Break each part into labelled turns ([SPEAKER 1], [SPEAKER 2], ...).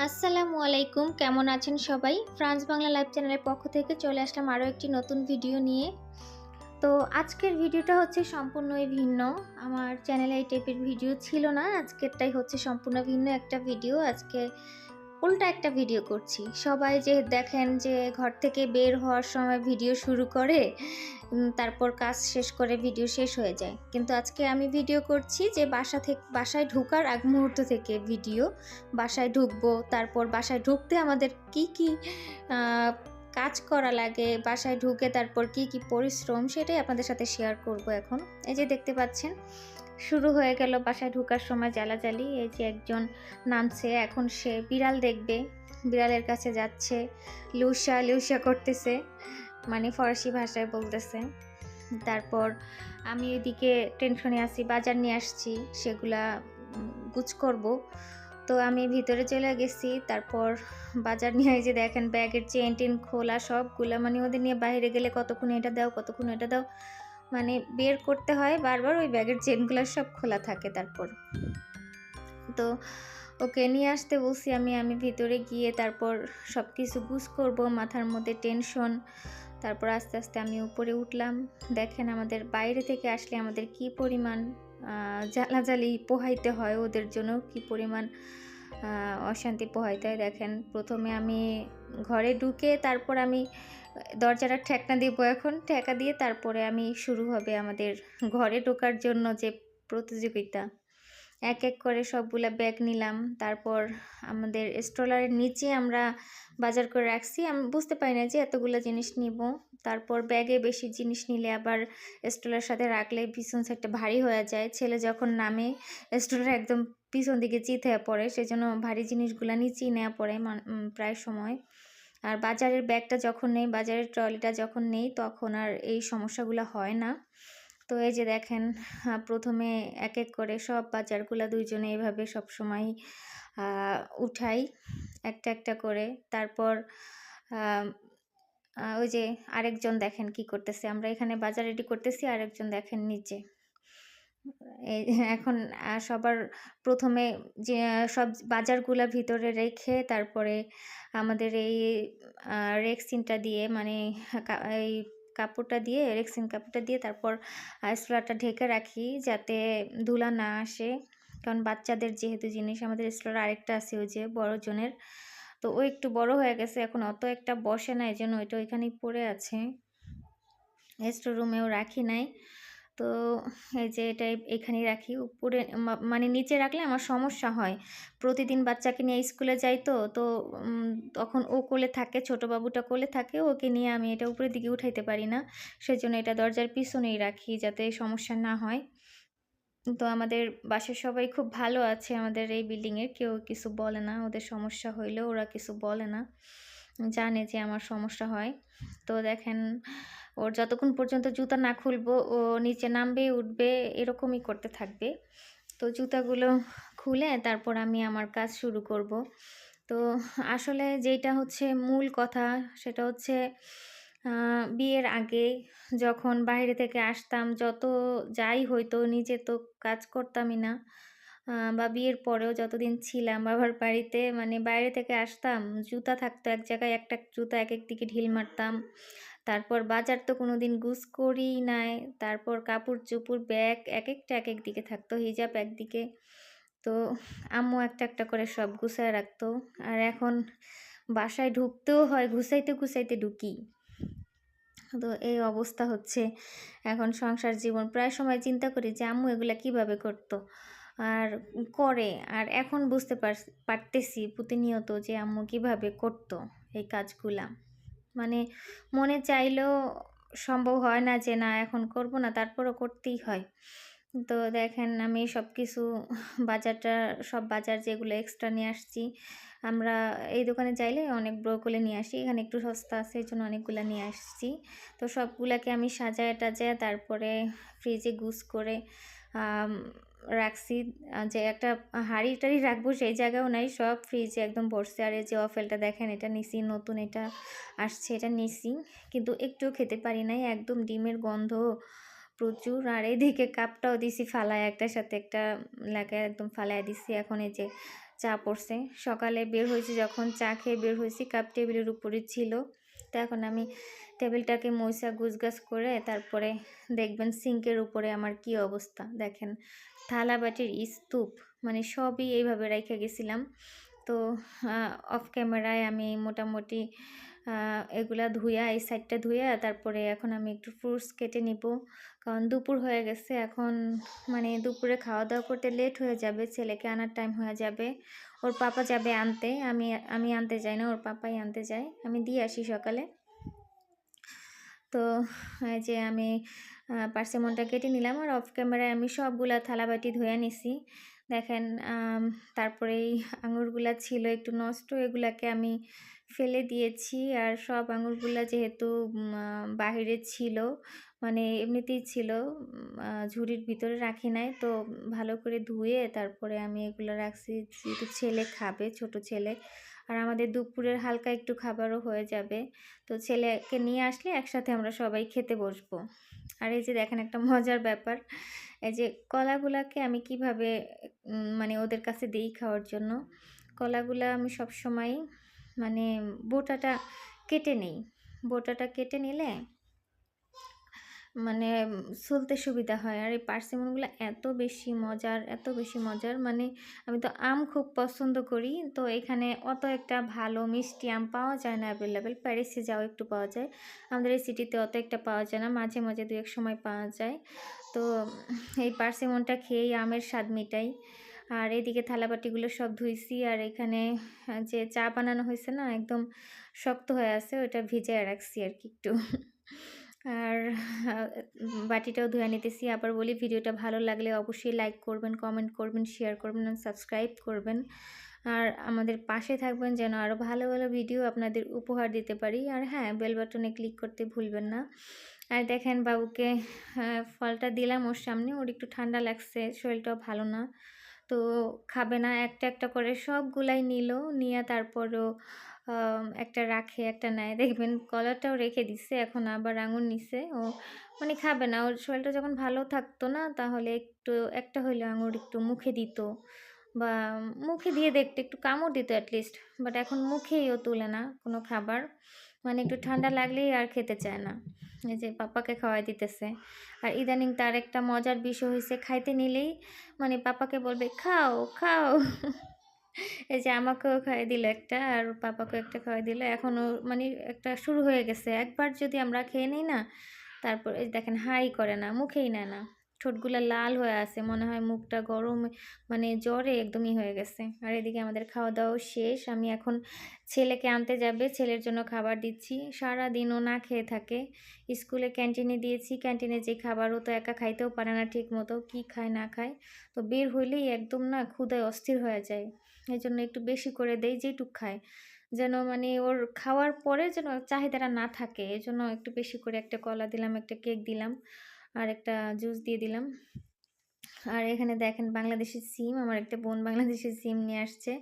[SPEAKER 1] আসসালামু আলাইকুম, কেমন আছেন সবাই? ফ্রান্স বাংলা লাইভ চ্যানেলের পক্ষ থেকে চলে আসলাম আরও একটি নতুন ভিডিও নিয়ে। তো আজকের ভিডিওটা হচ্ছে সম্পূর্ণই ভিন্ন। আমার চ্যানেলে এই টাইপের ভিডিও ছিল না, আজকেরটাই হচ্ছে সম্পূর্ণ ভিন্ন একটা ভিডিও। আজকে উল্টা একটা ভিডিও করছি। সবাই যে দেখেন যে ঘর থেকে বের হওয়ার সময় ভিডিও শুরু করে তারপর কাজ শেষ করে ভিডিও শেষ হয়ে যায়। কিন্তু আজকে আমি ভিডিও করছি যে বাসা থেকে, বাসায় ঢুকার আগ মুহূর্ত থেকে ভিডিও বাসায় ঢুকবো, তারপর বাসায় ঢুকতে আমাদের কি কি কাজ করা লাগে, বাসায় ঢুকে তারপর কি কি পরিশ্রম সেটাই আপনাদের সাথে শেয়ার করব এখন। এই যে দেখতে পাচ্ছেন, শুরু হয়ে গেল বাসায় ঢুকার সময় জ্বালাজালি। এই যে একজন নামছে, এখন সে বিড়াল দেখবে, বিড়ালের কাছে যাচ্ছে লুসা লুসা করতেছে। মানে ফরাসি ভাষায় বলতেছে। তারপর আমি এদিকে টেনশনে আছি, বাজার নিয়ে আসছি, সেগুলা গুছ করব। তো আমি ভিতরে চলে গেছি, তারপর বাজার নিয়ে যে দেখেন ব্যাগের চেন টেন খোলা সবগুলা মানে ওদের নিয়ে বাইরে গেলে কতক্ষণ এটা দাও, কতক্ষণ এটা দাও মানে বের করতে হয়, বারবার ওই ব্যাগের চেনগুলো সব খোলা থাকে তারপর। তো ওকে নিয়ে আসতে বলছি আমি আমি ভিতরে গিয়ে তারপর সব কিছু গুছ করব, মাথার মধ্যে টেনশন তারপর আস্তে আস্তে আমি উপরে উঠলাম। দেখেন আমাদের বাইরে থেকে আসলে আমাদের কি পরিমাণ জ্বালাজালি পোহাইতে হয়, ওদের জন্য কি পরিমাণ অশান্তি পোহাইতে হয়। দেখেন প্রথমে আমি ঘরে ঢুকে তারপর আমি দরজাটা ঠেকনা দিব এখন, ঠেকা দিয়ে তারপরে আমি শুরু হবে আমাদের ঘরে ঢোকার জন্য যে প্রতিযোগিতা। এক এক করে সবগুলা ব্যাগ নিলাম। তারপর আমাদের স্ট্রলারের নিচে আমরা বাজার করে রাখছি। আমি বুঝতে পারি না যে এতগুলো জিনিস নিব। তারপর ব্যাগে বেশি জিনিস নিলে আবার স্ট্রলার সাথে রাখলে পিছন সাইডটা ভারী হয়ে যায়। ছেলে যখন নামে স্ট্রলার একদম পিছন দিকে চিত হয়ে পড়ে। সেজন্য ভারী জিনিসগুলো নিচেই নেওয়া পড়ে প্রায় সময়। আর বাজারের ব্যাগটা যখন নেই, বাজারের ট্রলিটা যখন নেই, তখন আর এই সমস্যাগুলো হয় না। তো এই যে দেখেন প্রথমে এক এক করে সব বাজারগুলো দুইজনে এভাবে সব সময় উঠাই, একটা একটা করে। তারপর ওই যে আরেকজন দেখেন কি করতেছে। আমরা এখানে বাজার রেডি করতেছি, আরেকজন দেখেন নিচে। এখন সবার প্রথমে যে সব বাজারগুলা ভিতরে রেখে তারপরে আমাদের এই রেক্সিনটা দিয়ে মানে এই কাপড়টা দিয়ে, রেক্সিন কাপড়টা দিয়ে তারপর স্টোলারটা ঢেকে রাখি যাতে ধুলা না আসে। কারণ বাচ্চাদের যেহেতু জিনিস, আমাদের স্টোলার আরেকটা আছে ওই যে বড় জনের তো ও একটু বড় হয়ে গেছে, এখন অত একটা বসে না এই জন্য ওইটা ওইখানেই পড়ে আছে। স্টোর রুমেও রাখি নাই। তো এই যে এটা এখানেই রাখি। উপরে মানে নিচে রাখলে আমার সমস্যা হয়। প্রতিদিন বাচ্চাকে নিয়ে স্কুলে যাই তো তো তখন ও কোলে থাকে ছোট বাবুটা কোলে থাকে, ওকে নিয়ে আমি এটা উপরের দিকে উঠাইতে পারি না। সেজন্য এটা দরজার পিছনেই রাখি যাতে সমস্যা না হয়। তো আমাদের বাসার সবাই খুব ভালো আছে আমাদের এই বিল্ডিংয়ের কেউ কিছু বলে না, ওদের সমস্যা হইলেও ওরা কিছু বলে না। জানে যে আমার সমস্যা হয়। তো দেখেন ওর যতক্ষণ পর্যন্ত জুতা না খুলবো, ও নিচে নামবে, উঠবে, এরকমই করতে থাকবে। তো জুতাগুলো খুলে তারপর আমি আমার কাজ শুরু করব। তো আসলে যেটা হচ্ছে মূল কথা, সেটা হচ্ছে বিয়ের আগে যখন বাইরে থেকে আসতাম, যত যাই হইতো, নিজে তো কাজ করতামই না। বা বিয়ের পরেও যতদিন ছিলাম, বাবার বাড়িতে মানে বাইরে থেকে আসতাম, জুতা থাকতো এক জায়গায়, একটা জুতা এক এক দিকে ঢিল মারতাম। তারপর বাজার তো কোনো দিন গুছ করিই নাই, তারপর কাপড় চুপুর ব্যাগ এক একটা এক এক দিকে থাকতো, হিজাব একদিকে। তো আম্মু একটা একটা করে সব গুছায় রাখতো। আর এখন বাসায় ঢুকতেও হয়, গুছাইতে গুছাইতে ঢুকি। তো এই অবস্থা হচ্ছে। এখন সংসার জীবন, প্রায় সময় চিন্তা করি যে আম্মু এগুলা কীভাবে করতো? আর করে, আর এখন বুঝতে পার- পারতেছি প্রতিনিয়ত যে আম্মু কীভাবে করতো এই কাজগুলা। মানে মনে চাইলেও সম্ভব হয় না যে না, এখন করব না, তারপরও করতেই হয়। তো দেখেন আমি সব কিছু বাজারটা, সব বাজার যেগুলো এক্সট্রা নিয়ে আসছি, আমরা এই দোকানে চাইলে অনেক ব্রোকলে নিয়ে আসি, এখানে একটু সস্তা আছে, এই জন্য অনেকগুলো নিয়ে আসছি। তো সবগুলাকে আমি সাজায় টাজায় তারপরে ফ্রিজে গুস করে রাখছি। যে একটা হাঁড়ি টাড়ি রাখব সেই জায়গাও নাই, সব ফ্রিজে একদম ভরছে আর এই যে অফেলটা দেখেন, এটা নিছি, নতুন এটা আসছে, এটা নিছি। কিন্তু একটু খেতে পারি নাই, একদম ডিমের গন্ধ প্রচুর। আর এদিকে কাপটাও দিছি ফালায়, একটার সাথে একটা লাগায় একদম ফালায় দিছি। এখন এই যে চা পড়ছে। সকালে বের হয়েছি যখন, চা খেয়ে বের হয়েছি, কাপ টেবিলের উপরে ছিল। তো এখন আমি টেবিলটাকে মইসা গুছগাছ করে, তারপরে দেখবেন সিঙ্কের উপরে আমার কি অবস্থা। দেখেন থালা বাটির স্তূপ মানে সবই এইভাবে রেখে গেছিলাম। তো অফ ক্যামেরায় আমি মোটামুটি এগুলা ধুইয়া এই সাইডটা ধুইয়া তারপরে এখন আমি একটু ফ্রুটস কেটে নিব। কারণ দুপুর হয়ে গেছে, এখন মানে দুপুরে খাওয়া দাওয়া করতে লেট হয়ে যাবে, ছেলেকে আনার টাইম হয়ে যাবে। ওর পাপা যাবে আনতে, আমি আমি আনতে যাই না, ওর পাপাই আনতে যায়। আমি দিয়ে আসি সকালে। তো যে আমি পার্সেমনটা কেটে নিলাম আর অফ ক্যামেরায় আমি সবগুলা থালাবাটি ধুয়ে নিছি। দেখেন তারপরে এই আঙুরগুলা ছিল একটু নষ্ট, এগুলাকে আমি ফেলে দিয়েছি আর সব আঙুরগুলা যেহেতু বাহিরে ছিল মানে এমনিতেই ছিল ঝুড়ির ভিতরে রাখি নাই, তো ভালো করে ধুয়ে তারপরে আমি এগুলো রাখছি। যেহেতু ছেলে খাবে, ছোট ছেলে আর আমাদের দুপুরের হালকা একটু খাবারও হয়ে যাবে। তো ছেলেকে নিয়ে আসলে একসাথে আমরা সবাই খেতে বসবো। আর এই যে দেখেন একটা মজার ব্যাপার, এই যে কলাগুলাকে আমি কীভাবে মানে ওদের কাছে দিই খাওয়ার জন্য, কলাগুলা আমি সব সময় মানে বোটাটা কেটে নেই। বোটাটা কেটে নিলে মানে চলতে সুবিধা হয়। আর এই পার্সিমনগুলো এত বেশি মজার, এত বেশি মজার। মানে আমি তো আম খুব পছন্দ করি। তো এখানে অত একটা ভালো মিষ্টি আম পাওয়া যায় না অ্যাভেলেবেল প্যারিসে যাও একটু পাওয়া যায়। আমাদের এই সিটিতে অত একটা পাওয়া যায় না। মাঝে মাঝে দু এক সময় পাওয়া যায়। তো এই পার্সিমনটা খেয়েই আমের স্বাদ মিটাই। আর এদিকে থালাবাটিগুলো সব ধুইছি। আর এখানে যে চা বানানো হয়েছে না, একদম শক্ত হয়ে আছে ওটা ভিজে রাখছি আর কি একটু। আর বাটিটাও ধুয়ে নিতেছি। আবার বলি, ভিডিওটা ভালো লাগলে অবশ্যই লাইক করবেন কমেন্ট করবেন শেয়ার করবেন আর সাবস্ক্রাইব করবেন। আর আমাদের পাশে থাকবেন যেন আরও ভালো ভালো ভিডিও আপনাদের উপহার দিতে পারি। আর হ্যাঁ বেল বাটনে ক্লিক করতে ভুলবেন না। আর দেখেন বাবুকে ফলটা দিলাম ওর সামনে। ওর একটু ঠান্ডা লাগছে, শরীরটাও ভালো না। তো খাবে না, একটা একটা করে সবগুলাই নিল। নিয়ে তারপরও একটা রাখে, একটা নেয়। দেখবেন কলারটাও রেখে দিছে, এখন আবার আঙুর নিছে। ও মানে খাবে না, ওর শরীরটা যখন ভালো থাকতো না, তাহলে একটু, একটা হইলে আঙুর একটু মুখে দিত বা মুখে দিয়ে দেখতে একটু কামড় দিত অ্যাটলিস্ট বাট এখন মুখেইও তুলে না কোনো খাবার। মানে একটু ঠান্ডা লাগলেই আর খেতে চায় না। এই যে পাপাকে খাওয়াই দিতেছে। আর ইদানিং তার একটা মজার বিষয় হয়েছে খাইতে নিলেই মানে পাপাকে বলবে, খাও খাও। এই যে আমাকেও খাইয়ে দিল একটা আর পাপাকেও একটা খাওয়াই দিল। এখনও মানে একটা শুরু হয়ে গেছে। একবার যদি আমরা খেয়ে নিই না, তারপর দেখেন হাই করে না, মুখেই নেয় না। ঠোঁটগুলো লাল হয়ে আছে, মনে হয় মুখটা গরম মানে জ্বরে একদমই হয়ে গেছে। আর এদিকে আমাদের খাওয়া দাওয়া শেষ, আমি এখন ছেলেকে আনতে যাবে, ছেলের জন্য খাবার দিচ্ছি। সারা দিনও না খেয়ে থাকে। স্কুলে ক্যান্টিনে দিয়েছি, ক্যান্টিনে যে খাবারও তো একা খাইতেও পারে না ঠিক মতো কী খায়, না খায়। তো বের হইলেই একদম না ক্ষুদায় অস্থির হয়ে যায়। এই জন্য একটু বেশি করে দেই, যেটুক খায়। যেন মানে ওর খাওয়ার পরে যেন চাহিদাটা না থাকে এই জন্য একটু বেশি করে একটা কলা দিলাম, একটা কেক দিলাম। আর একটা জুস দিয়ে দিলাম। আর এখানে দেখেন বাংলাদেশের সিম আমার একটা বোন বাংলাদেশের সিম নিয়ে আসছে।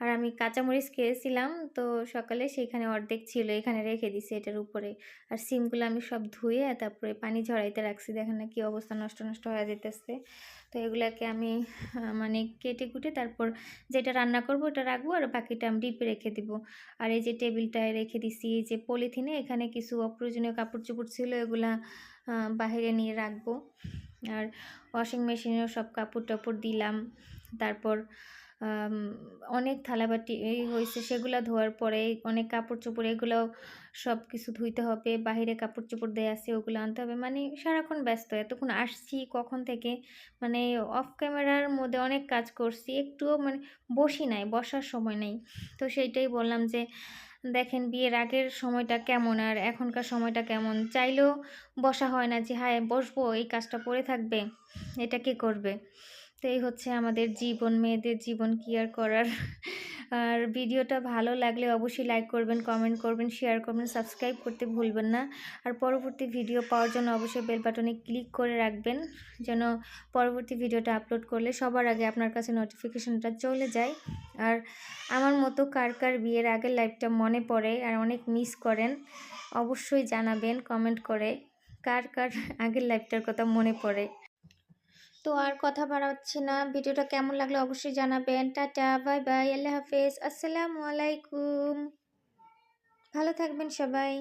[SPEAKER 1] আর আমি কাঁচামরিচ খেয়েছিলাম, তো সকালে সেইখানে অর্ধেক ছিল, এখানে রেখে দিছি এটার উপরে। আর সিমগুলো আমি সব ধুয়ে, তারপরে পানি ঝরাইতে রাখছি, দেখেন না কী অবস্থা, নষ্ট নষ্ট হয়ে যেতেছে তো এগুলাকে আমি মানে কেটে কুটে তারপর যেটা রান্না করব ওটা রাখব, আর বাকিটা আমি ডিপে রেখে দিব। আর এই যে টেবিলটায় রেখে দিছি, এই যে পলিথিনে, এখানে কিছু অপ্রয়োজনীয় কাপড় চোপড় ছিল, এগুলা বাহিরে নিয়ে রাখব। আর ওয়াশিং মেশিনেও সব কাপড় টাপড় দিলাম, তারপর অনেক থালাবাটি এই হয়েছে সেগুলো ধোয়ার পরে অনেক কাপড় চোপড় এগুলোও সব কিছু ধুইতে হবে, বাহিরে কাপড় চোপড় দেয়া আছে, ওগুলো আনতে হবে। মানে সারাক্ষণ ব্যস্ত, এতক্ষণ আসছি কখন থেকে? মানে অফ ক্যামেরার মধ্যে অনেক কাজ করছি, একটুও মানে বসি নাই, বসার সময় নেই। তো সেইটাই বললাম যে, দেখেন বিয়ের আগের সময়টা কেমন, আর এখনকার সময়টা কেমন? চাইলেও বসা হয় না যে হ্যাঁ বসবো, এই কাজটা পড়ে থাকবে, এটা কে করবে? তো এই হচ্ছে আমাদের জীবন, মেয়েদের জীবন কি আর করার। আর ভিডিওটা ভালো লাগলে অবশ্যই লাইক করবেন কমেন্ট করবেন শেয়ার করবেন সাবস্ক্রাইব করতে ভুলবেন না। আর পরবর্তী ভিডিও পাওয়ার জন্য অবশ্যই বেল বাটনে ক্লিক করে রাখবেন, যেন পরবর্তী ভিডিওটা আপলোড করলে সবার আগে আপনার কাছে নোটিফিকেশনটা চলে যায়। আর আমার মতো কার কার বিয়ের আগের লাইফটা মনে পড়ে আর অনেক মিস করেন, অবশ্যই জানাবেন কমেন্ট করে কার কার আগের লাইফটার কথা মনে পড়ে। তো আর কথা বাড়াচ্ছি না। ভিডিওটা কেমন লাগল অবশ্যই জানাবেন। টাটা, বাই বাই, আল্লাহ হাফেজ। আসসালামু আলাইকুম। ভালো থাকবেন সবাই।